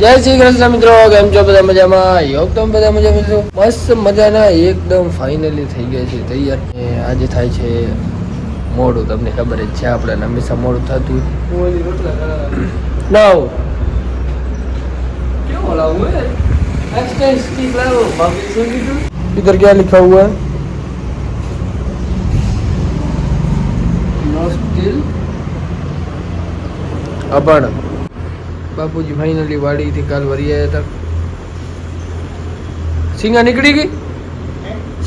જય શ્રી કૃષ્ણ મિત્રો કેમ છો બધા મજામાં યોગ તો બધા મજામાં છો મસ્ત મજાના એકદમ ફાઇનલી થઈ ગયા છે તૈયાર ને આજે થાય છે મોડું તમને ખબર જ છે આપણે હંમેશા મોડું થતું ના क्यों लाऊं मैं एक्स्ट्रा स्टिक लाओ बाकी सुन लीजिए इधर क्या लिखा हुआ है नो स्टिल અભણ બાપુજી ફાઇનલી વાડીથી કાલ વરી આવ્યા હતા. સિંગા નીકળી ગઈ?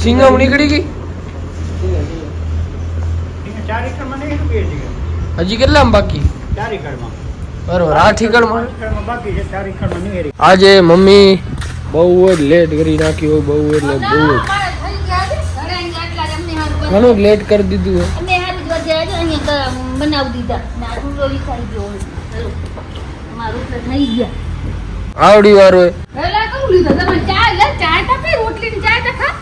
સિંગા નીકળી ગઈ? હજી કેટલા બાકી? બરોબર આ ઠીકણમાં આજે મમ્મી બહુ જ લેટ કરી નાખ્યું બહુ એટલે બહુ જ. ઘણું લેટ કરી દીધું બનાવી દીધા ના રૂલો વિખાઈ ગયો હોય. ચલો. અમારું તો થઈ ગયા. આવડી કહું લીધો? તમે ચા લે ચા તો કઈ રોટલી ની ચા તો ખા.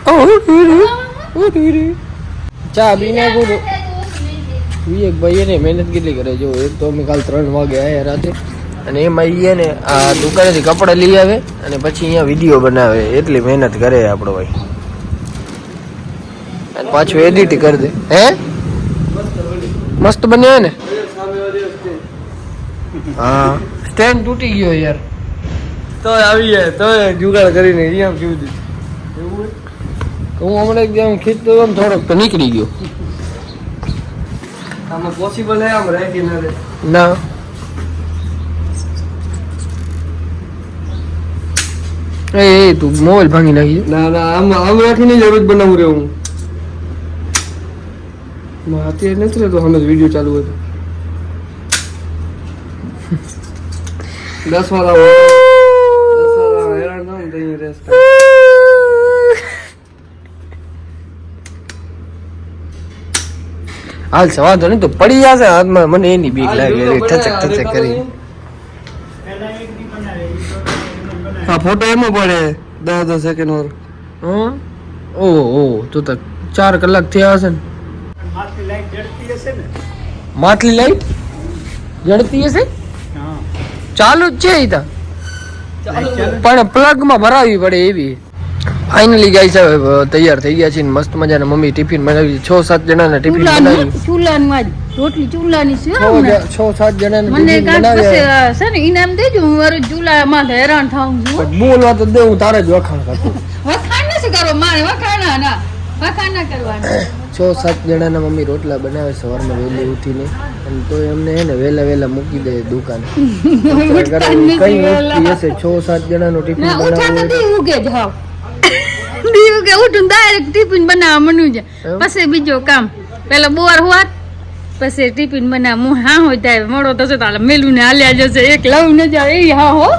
ચા બી નાખું વિવેક ભાઈ એને મહેનત કેટલી કરે જો એક તો અમે કાલ ત્રણ વાગે આવ્યા રાતે અને એમાં ઈ ને આ દુકાનેથી કપડાં લઈ આવે અને પછી અહીંયા વીડિયો બનાવે. એટલી મહેનત કરે આપણો ભાઈ. અને પાછું એડિટ કરી દે. હે? મસ્ત બન્યો ને? હા. સ્ટેન્ડ તૂટી ગયો યાર. તો આવી જાય તો જુગાડ કરીને અહીંયા પીવું દીધું હું હમણાં એકદમ ખીચતો હતો થોડોક તો નીકળી ગયો. આમાં પોસિબલ હે આમ રહે કે ના રહે? ના. એ એ તું મોબાઈલ ભાંગી નાખી ના ના આમ આમ રાખીને જ રોજ બનાવું રે હું. અત્યારે નથી રહેતો હમણાં વીડિયો ચાલુ હતો. દસ વાળા દસ વાળા હેરાન ને તો rest થાય. હાલ છે વાંધો નહીં તો પડી જશે હાથમાં. મને એની બીક લાગે ઠચક ઠચક કરી. હા ફોટો એમો પડે દસ દસ સેકન્ડ વાર હં? ઓ ઓહો તો તો ચાર કલાક થયા હશે ને. માથની લાઈટ જડતી હશે ને? માટલી લાઈટ? જડતી હશે? ચાલુ જ છે ઈ ચાલુ પણ પ્લગમાં ભરાવી પડે એવી. ફાઇનલી છે હવે તૈયાર થઈ ગયા છે ને મસ્ત મજાના મમ્મી ટિફિન બનાવી. છ સાત જણાના ટિફિન બનાવી. ચૂલાની રોટલી ચૂલાની છે છ સાત જણાના મને અ, છે ને ઇનામ દેજો હું મારું ચૂલામાં હેરાન થાઉં છું બોલવા તો દે હું તારે જ વખાણ કરતો. વખાણ નથી કરો મારે વખાણ ના વખાણ ના કરવાના. છ સાત જણાના મમ્મી રોટલા બનાવે સવારમાં વહેલી ઉઠીને. અને તો એમને હે ને વહેલા વહેલા મૂકી દે દુકાને. કઈ મૂકી હશે છ સાત જણાનો ટિફિન ના ઉઠા તો. બનાવવું દી ઉગે જ હાવ દી ઉગે ઉઠું ડાયરેક્ટ ટિફિન બનાવવા મનું છે. પછી બીજો કામ પેલા બોર હોત પછી ટિફિન બનાવ હું હા હોય ત્યારે મોડો થશે તો મેલું ને હાલ્યા જશે. એક લવ ન જાવ એ હા હો.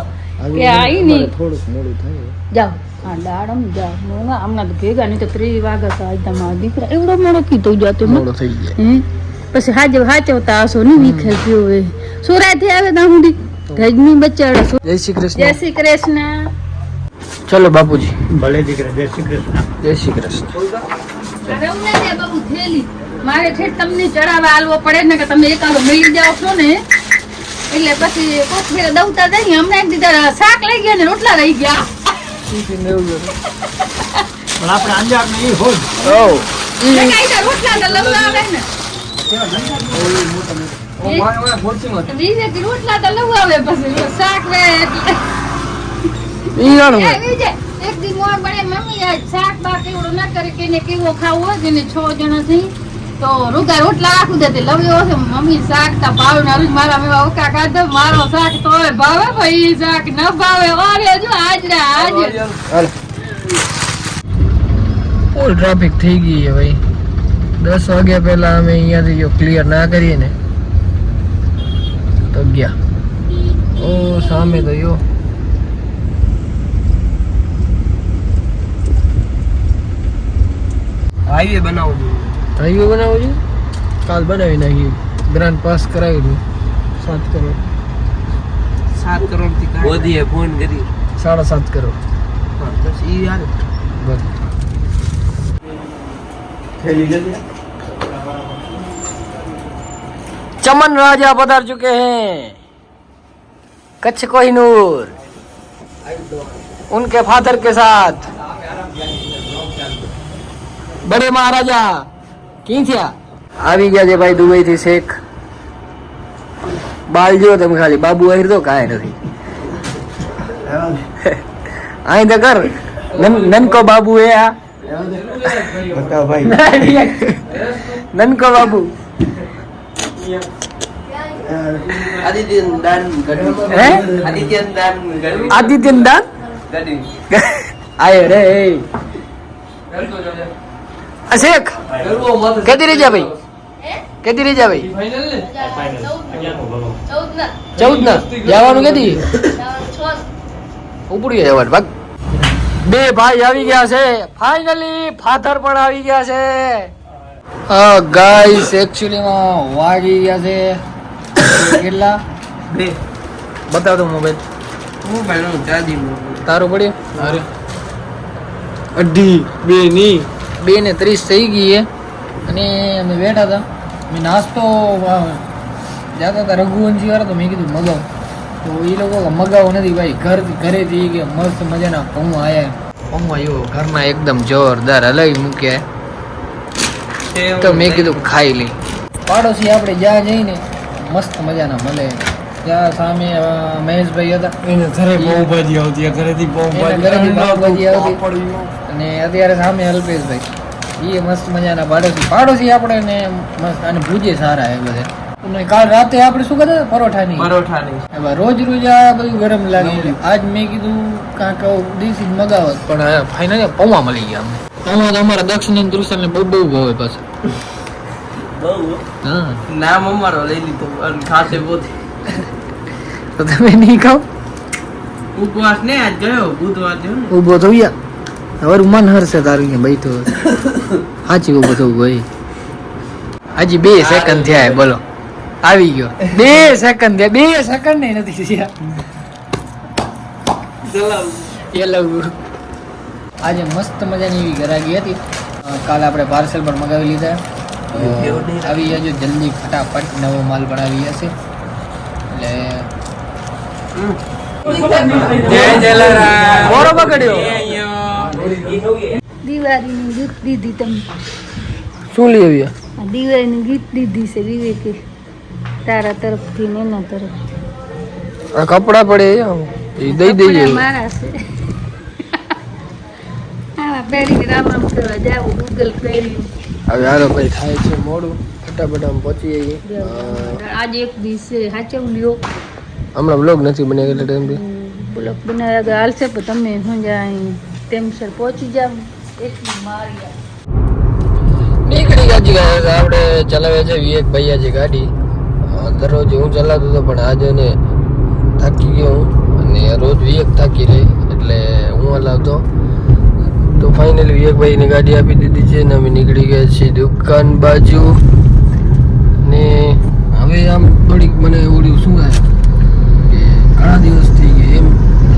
કે આ નહીં. થોડુંક મોડું થાય. જાઓ. હા દાડમ જાઓ. મોંઘા હમણાં તો ભેગા નહીં તો ત્રીસ વાગ્યા તો આજ તમારા દીકરા એવડો મોડો કીધું જાતો મોડો થઈ જાય હે? પછી હાજે હાચવતા હશો નહીં વિખેલ પીવો હોય. સુરાથી આવે ત્યાં સુધી. ગજની બચાડા. જય શ્રી જય શ્રી કૃષ્ણ. ચલો બાપુજી. ભલે દીકરા જય શ્રી કૃષ્ણ. જય શ્રી કૃષ્ણ. થેલી. મારે ઠેઠ તમને ચડાવવા આલવો પડે ને કે તમે એકાલો મળી જાઓ છો ને. એટલે પછી કોથમીર દવતા જઈએ હમણાં એક દીધા શાક લઈ ગયા ને રોટલા રહી ગયા. પણ આપણે અંજાર ને હોય. ઓ ને રોટલા લવડા આવે ને. રોટલા તો લવ આવે પછી શાક એક દી મોર બળે મમ્મી શાક બાક એવું ના કરે કે એને કેવો ખાવું હોય જેને છ જણા થઈ તો રૂગા રોટલા રાખું દે લવ્યો હશે મમ્મી શાક તા ભાવે ના રૂજ મારા મેવા ઓકા કાઢે મારો શાક તો ભાવે ભાઈ શાક ન ભાવે ઓરે જો આજ રે આજ. ફૂલ ટ્રાફિક થઈ ગઈ છે ભાઈ. દસ વાગ્યા પહેલા અમે અહીંયાથી જો ક્લિયર ના કરીએ ને તો ગયા. ઓ સામે તો યો હાઈવે બનાવું હાઈવે બનાવવો છે કાલ બનાવી નાખી ગ્રાન્ડ પાસ કરાવી દઉં સાત કરોડ સાત કરોડ થી મોદીએ ફોન કરી સાડા સાત કરોડ બસ ઈ યાર બસ चमन राजा पधार चुके हैं कच्छ कोहिनूर उनके फादर के साथ बड़े महाराजा કી થયા આવી ગયા છે ભાઈ દુબઈ થી શેખ બાલ જો તમે ખાલી બાબુ આહિર તો કાંઈ નથી અહીં તો કર નન- નનકો બાબુ એ આ નનકો બાબુ આદિત્યન દાન ગઢવી હે આદિત્યન દાન ગઢવી આદિત્ય દાન ગઢવી આયે રે આ શેખ? કેતી રહી જા ભાઈ? કેતી રહી જા ભાઈ? ચૌદ ના જવાનું કેતી ઉપડી જવાનું ભાગ. બે ભાઈ આવી ગયા છે. ફાઇનલી ફાધર પણ આવી ગયા છે. ગાઈસ એકચ્યુઅલી માં વાગી ગયા છે. કેટલા? બે. બતાવ તો મોબાઈલ હું ભાઈ ચાદી તારું પડ્યું? અરે. અઢી બે ની. બે ને ત્રીસ થઈ ગઈ અને અમે બેઠા હતા. મેં નાસ્તો જતા હતા રઘુવંશી વાળા, તો મેં કીધું મગાવ. તો એ લોકો મગાવો નથી ભાઈ, ઘર ઘરેથી કે મસ્ત મજાના પૌ આયા. પૌવા આવ્યો ઘરના એકદમ જોરદાર હલાવી મૂક્યા. તો મેં કીધું ખાઈ લઈ. પાડોશી આપણે જ્યાં જઈને મસ્ત મજાના મળે. ત્યાં સામે મહેશભાઈ હતા. એને ઘરે પાઉંભાજી આવતી ઘરેથી ઘરેથી પાવભાજી આવતી. અને અત્યારે સામે અલ્પેશભાઈ. એ મસ્ત મજાના પાડોશી. પાડોશી આપણે ને મસ્ત અને ભૂજે સારા એ બધે. કાલ રાતે આપણે શું કહેતા પરોઠાની. પરોઠાની. પરોઠા નહીં હવે રોજ રોજ આ બધું ગરમ લાગે આજ મેં કીધું કાંક દેશી જ મગાવત. પણ ફાઇનલી પૌવા મળી ગયા અમને. પૌવા તો અમારા દક્ષિણ તૃષલ ને બહુ બહુ ભાવે પાછું. બહુ? હા. નામ અમારો લઈ લીધો. અને ખાસે પોતે તો તમે નહીં ખાઓ ઉપવાસ ને આજ ગયો બુધવાર થયો ને. ઊભો થઈ ગયા હવે મન હરશે તારું કે બેઠો તો સાચી ઊભો થવું ભાઈ. હજી બે સેકન્ડ થયા બોલો. આવી ગયો. બે સેકન્ડ થયા. બે સેકન્ડ નહીં નથી થયા. એ આજે મસ્ત મજાની એવી ગરાગી હતી. કાલ આપણે પાર્સલ પણ મગાવી લીધા. આવી જજો જલ્દી ફટાફટ નવો માલ પણ આવી જશે. એટલે જય જલારામ. બોરો પકડ્યો. દિવાળીની ગીત દીધી તમે. શું લઈ આવ્યા? આ ગીત દીધી છે વિવેકે. તારા તરફથી ને એના તરફથી. આ કપડા પડે એ દઈ દઈએ મારા છે. આવા પહેરી રામ રામ કરવા જાવું ગૂગલ પહેરી હવે હાલો ભાઈ થાય છે મોડું. ફટાફટ આમ પહોંચી જઈએ આજે એક દિવસે સાચવ લ્યો હમણાં બ્લોગ નથી બન્યા એટલે ટાઈમથી બ્લોગ બનાવ્યા તો હાલશે પણ તમે સમજા અહીં ટેમસર પહોંચી જાવ એટલી મારી નીકળી ગયા છીએ આપણે ચલાવ્યા છે વિવેક ભૈયા છે ગાડી. દરરોજ હું ચલાવતો હતો પણ આજે ને થાકી ગયો હું. અને રોજ વિવેક થાકી રહી એટલે હું હલાવતો. તો ફાઇનલી વિવેકભાઈની ગાડી આપી દીધી છે ને અમે નીકળી ગયા છીએ દુકાન બાજુ. ને હવે આમ થોડીક મને ઓળ્યું શું કે ઘણા દિવસ થઈ ગયા એમ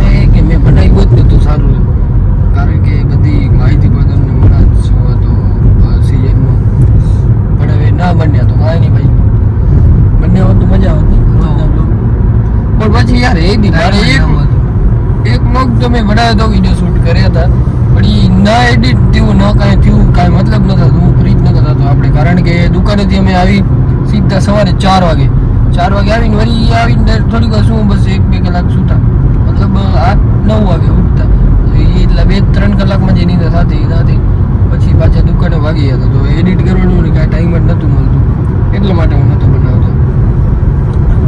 થાય કે મેં બનાવ્યું જ નહોતું સારું. કારણ કે બધી માહિતી પણ તમને મળે શું હતો સિઝનમાં પણ હવે ના બન્યા તો કાંઈ નહીં ભાઈ. બંને હોત તો મજા આવતી. પણ પછી યાર એ દી મારે એક એક vlog તો મેં બનાવ્યો હતો વીડિયો શૂટ કર્યા હતા. પણ એ ના એડિટ થયું ન કાંઈ થયું કાંઈ મતલબ નતા હું ફ્રી જ નતા થતો. આપણે કારણ કે દુકાનેથી અમે આવી સીધા સવારે ચાર વાગે ચાર વાગે આવીને વળી આવીને થોડીક વાર શું બસ એક બે કલાક સૂતા. મતલબ આઠ, નવ વાગે ઉઠતા. એટલે બે ત્રણ કલાકમાં જે નીંદર થતી, એ થતી. પછી પાછા દુકાને વાગી ગયા તો એડિટ કરવાનું કાંઈ ટાઈમ જ નહોતું મળતું. એટલા માટે હું નહોતો બનાવતો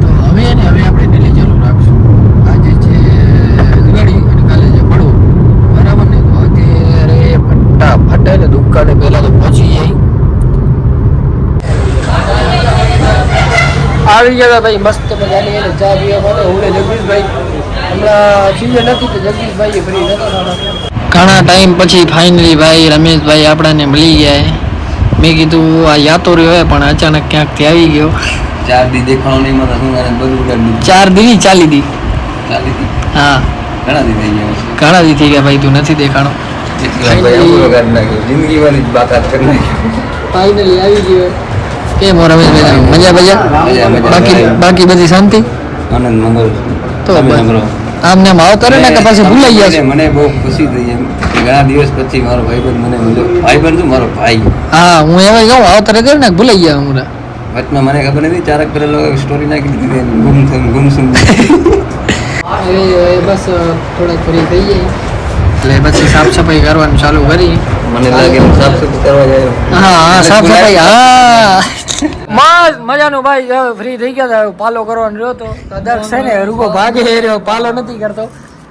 તો હવે ને હવે આપણે ડેલી ચાલુ રાખશું આજે છે દિવાળી અને કાલે છે પડવો બરાબર ને તો અત્યારે ફટાફટ એને દુકાને પહેલા તો પહોંચી જઈ આવી ગયા ભાઈ મસ્ત મજાની એને ચા પીવા માટે. હું ને જગદીશભાઈ હમણાં સીઝન નથી તો જગદીશભાઈ ફરી ઘણા ટાઈમ પછી ફાઇનલી ભાઈ રમેશભાઈ આપણાને મળી ગયા મેં કીધું આ યાતો રહ્યો હોય પણ અચાનક ક્યાંકથી આવી ગયો. ચાર દી દેખાણો નહીં મને શું કરે બધું કરી દીધું. ચાર દી ચાલી દી. ચાલી દી? હા. ઘણા દી થઈ ગયા ઘણા દી થઈ ગયા ભાઈ તું નથી દેખાણો. જિંદગી વાળી જ બાકાત કરી નાખ્યો ફાઇનલી આવી ગયો. કેમ રમેશભાઈ મજા મજા. બાકી બાકી બધી શાંતિ? આનંદ મંગળ તો આમ ને આવતા રહે ને કે પછી ભૂલાઈ ગયા છે? મને બહુ ખુશી થઈ એમ. ઘણા દિવસ પછી મારો ભાઈબંધ મને મળ્યો ભાઈબંધ મારો ભાઈ. હા હું એવા કહું આવતા રહે ને ભૂલાઈ ગયા હું વચમાં મને ખબર નથી ચારક પેલા સ્ટોરી નાખી દીધી ગુમ થમ ગુમ સુમ બસ થોડાક ફરી થઈ જાય એટલે પછી સાફ સફાઈ કરવાનું ચાલુ કરી. મને લાગે સાફ સફાઈ કરવા જાય હા હા સાફ સફાઈ હા. મસ્ત મજાનું ભાઈ ફ્રી થઈ ગયા હતા પાલો કરવાનો રહ્યો તો. દક્ષ છે ને રૂગો ભાગે રહ્યો પાલો નથી કરતો.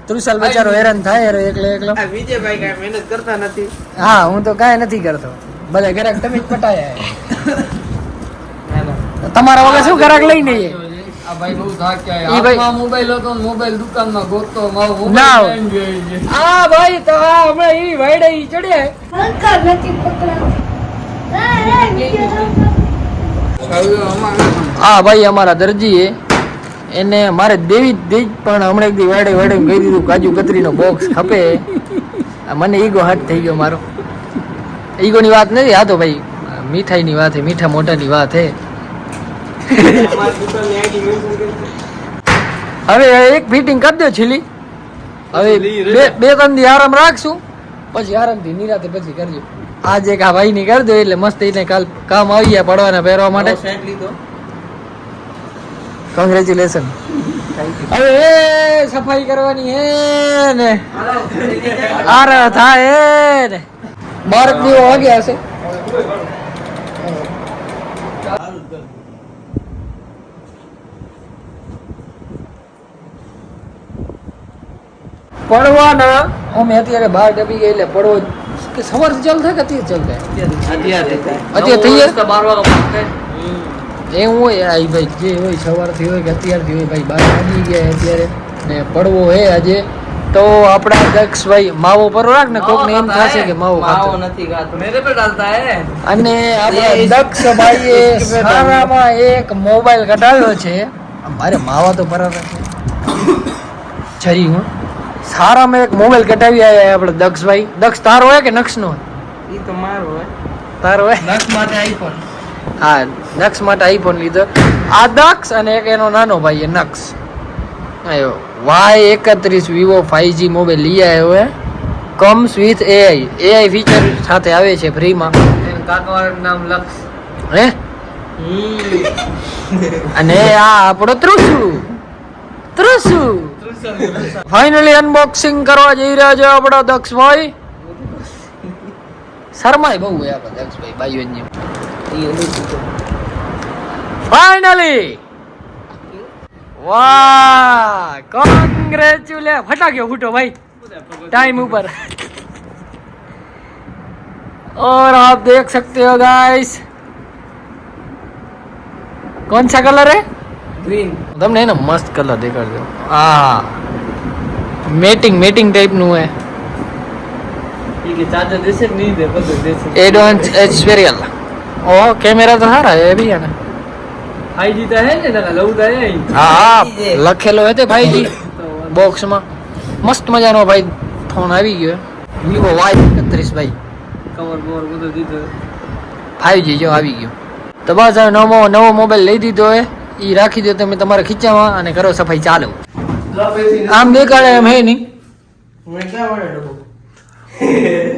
ત્રુસાલ બચારો હેરાન થાય રહ્યો એકલો એકલો. વિજયભાઈ કાંઈ મહેનત કરતા નથી. હા હું તો કાંઈ નથી કરતો. બધા ગ્રાહક તમે જ પટાયા. તમારા વગર શું ગ્રાહક લઈને જઈએ? આ ભાઈ બહુ થાક્યા મોબાઈલ હતો મોબાઈલ દુકાનમાં ગોતો મારો ના. મોબાઈલ. આ ભાઈ તો આ હમણાં ઈ વાયડે ઈ ચડ્યા. હવે અમારે હા ભાઈ, અમારા દરજી એને મારે દેવી જ પણ હમણાં એક વાડે વાડે કહી દીધું, કાજુ કતરીનો બોક્સ ખપે. મને ઈગો હાથ થઈ ગયો મારો. ઈગોની વાત નથી આ તો ભાઈ, મીઠાઈની વાત છે મીઠા મોટાની વાત છે હવે એક ફિટિંગ કરી દો છીલી હવે બે બે ત્રણ દી આરામ રાખશું, પછી આરામથી નિરાતે પછી કરજો. આજે એક આ ભાઈ ની કરજો એટલે મસ્ત એને કાલ કામ આવી ગયા પડવાના પહેરવા માટે. કોંગ્રેચ્યુલેશન હવે એ સફાઈ કરવાની હે ને. આર થાય ને. બાર દિવસ વાગ્યા હશે. પડવાના. અમે અત્યારે બહાર ડબી ગઈ એટલે પડવો કે સવારથી ચાલુ થાય કે અત્યારે ચાલુ થાય અત્યારે થઈ જાય તો બાર વાગે બંધ થાય. એવું હોય આ ઈ ભાઈ જે હોય સવારથી હોય કે અત્યારથી હોય ભાઈ બહાર વાગી ગયા અત્યારે ને પડવો હે આજે તો આપણા દક્ષભાઈ માવો પર રાખ ને કોકને એમ થશે કે માવો ખાતો નથી ખાતો મેરે पे डालता है અને આપણા દક્ષભાઈએ સારામાં એક મોબાઈલ કઢાવ્યો છે મારે માવા તો બરાબર છે છરી હું સારામાં એક મોબાઈલ કટાવી આવ્યા આપણે દક્ષભાઈ. દક્ષ તારો હોય કે નક્ષનો હોય એ તો મારો હોય તારો હોય નક્ષ માટે આઈફોન. હા દક્ષ માટે આઈફોન લીધો. આ દક્ષ અને એક એનો નાનો ભાઈ એ નક્ષ. આયો. વાય એકત્રીસ વિવો ફાઈવ મોબાઈલ લઈ આવ્યો હે. Comes with AI AI feature સાથે આવે છે ફ્રીમાં. એનું કાકાવાળાનું નામ લક્ષ. હે? અને આ આપણો ત્રુસુ ત્રુસુ ફાઇનલી અનબોક્સિંગ કરવા જઈ રહ્યા છે આપણો દક્ષભાઈ શરમાય બહુ હોય આપણે દક્ષભાઈ ભાઈઓની ફાઇનલી વાહ કોંગ્રેચ્યુલે ફટાક્યો ફૂટો ભાઈ टाइम ऊपर और आप देख सकते हो गाइस कौन सा कलर है ગ્રીન તમને એને મસ્ત કલર દેખાડજો હા. મેટિંગ મેટિંગ ટાઈપનું હે દેશે એડવાન્સ એક્સપેરિયલ ઓ કેમેરા તો સારા એ ભી ને. ફાઈવ જી તો હે ને તને તો હે હા હા લખેલો હે તે ભાઈજી. બોક્સમાં મસ્ત મજાનો ભાઈ ફોન આવી ગયો. વિવો વાય એકત્રીસ ભાઈ. કવર કવર બધું દીધો. ફાઈવ જી જો આવી ગયો. તો બસ હવે નવો નવો મોબાઈલ લઈ દીધો હે. એ રાખી દો તમે તમારે ખીચામાં અને કરો સફાઈ ચાલો. આમ દેખાડે એમ હે નહીં.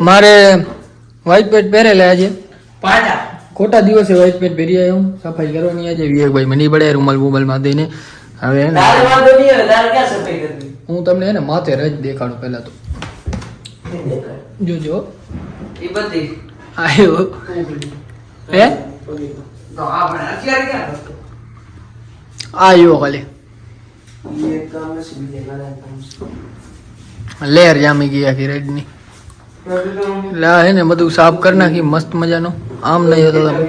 મારે વ્હાઈટ પેન્ટ પહેરેલા આજે. ખોટા દિવસે વ્હાઈટ પેન્ટ પહેરી આવ્યો હું. સફાઈ કરવાની આજે. વિવેકભાઈ મને પડે રૂમાલ બુમાલમાં દઈને. હવે હું તમને હે ને માથે રજ દેખાડું પહેલા તો. જોજો. એ બધી. આવ્યો હે? તો આપણે અત્યારે ક્યાં આવ્યો ખાલી લેર જામી ગઈ આખી રેડની. ની લા હે ને બધું સાફ કરી નાખી, મસ્ત મજાનું. આમ નહીં હતો તમે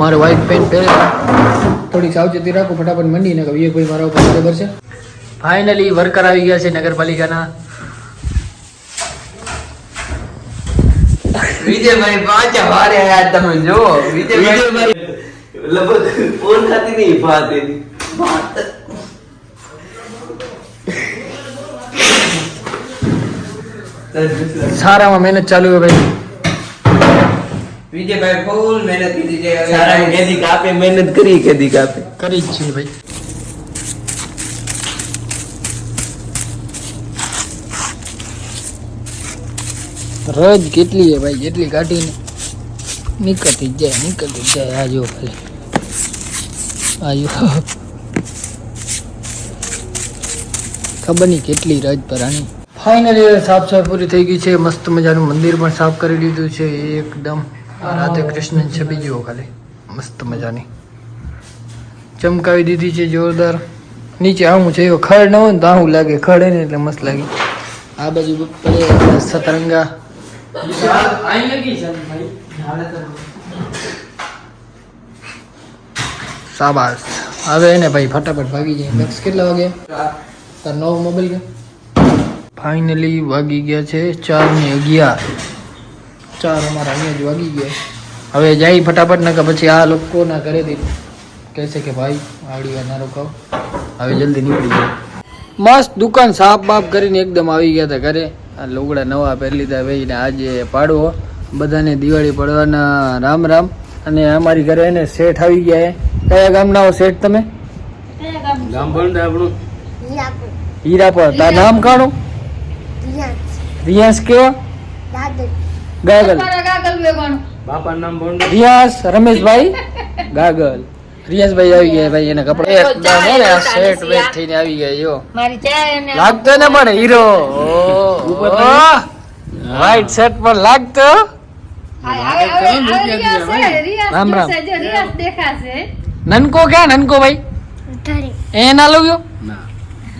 મારે વ્હાઈટ પેન્ટ પહેરે થોડી સાવચેતી રાખો, ફટાફટ મંડી ને કે ભાઈ મારા ઉપર બરાબર છે. ફાઇનલી વર્કર આવી ગયા છે નગરપાલિકાના. વિજયભાઈ પાછા વારે આયા તમે જો વિજયભાઈ લગભગ ફોન ખાતી નહીં ભાત સારામાં મહેનત ચાલુ છે ભાઈ. વિજયભાઈ ફૂલ મહેનત કરી કેદી કાપે. કરી જ છે ભાઈ. રજ કેટલી છે ભાઈ? જેટલી કાઢીને નીકળતી જાય નીકળતી જાય આ જો ખાલી. આ જો ખબર નહીં કેટલી રજ પરાણી ફાઇનલી સાફ સફાઈ પૂરી થઈ ગઈ છે. મસ્ત મજાનું મંદિર પણ સાફ કરી લીધું છે. એકદમ રાધે કૃષ્ણ છબી બીજી ખાલી. મસ્ત મજાની. ચમકાવી દીધી છે જોરદાર. નીચે આવું છે. એવો ખડ ન હોય ને તો આવું લાગે. ખડ ને એટલે મસ્ત લાગે. આ બાજુ પડે સતરંગા અહીં લગી છે ભાઈ શાબાશ હવે એને ભાઈ ફટાફટ ભાગી જાય. મેક્સ કેટલા વાગે? તાર નવો મોબાઈલ કે? ફાઇનલી વાગી ગયા છે ચાર ને અગિયાર. ચાર અમારા અહીંયા જ વાગી ગયા હવે જાય ફટાફટ, નકર પછી આ લોકો ના કરે દે કહેશે કે ભાઈ આવડી ના રોકાવ. હવે જલ્દી નીકળી જાય મસ્ત દુકાન સાફ બાફ કરીને એકદમ આવી ગયા હતા ઘરે. આ લુગડા નવા પહેરી લીધા ભાઈ આજે પાડવો. બધાને દિવાળી પડવાના રામ રામ. અને અમારી ઘરે એને શેઠ આવી ગયા કયા ગામના હો શેઠ તમે? કયા ગામ આપણું. હીરાપર. તાર નામ કાણું રિયાસ કેવા? ગાગલ. બાપાનું નામ બોંડ રિયાસ રમેશભાઈ? ગાગલ. રિયાસભાઈ આવી ગયા ભાઈ એના કપડા. એકદમ હે ને સેટ વેટ થઈને આવી ગયા યો. મારી ચાય લાગતો ને પણ હીરો? વ્હાઈટ શર્ટ પર લાગતો? રામ રામ. નનકો ક્યાં નનકો ભાઈ? એ ના લવ્યો?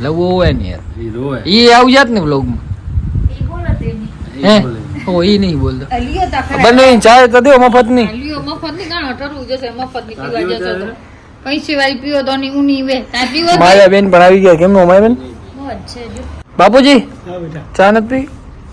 લવો હોય ને યાર. એ આવું જાત ને વ્લોગમાં ઓ ઈ નહીં બોલતો. બંને ચાય તો દો મફતની લ્યો મફતની ગાણો ટરવું જશે મફતની પીવા જશે તો. પૈસે વાળી પીવો તો ની ઉની વે. તા પીવો માયા બેન પણ આવી ગયા. કેમનો માયા બેન મોજ છે જો. બાપુજી ચા નથી બસ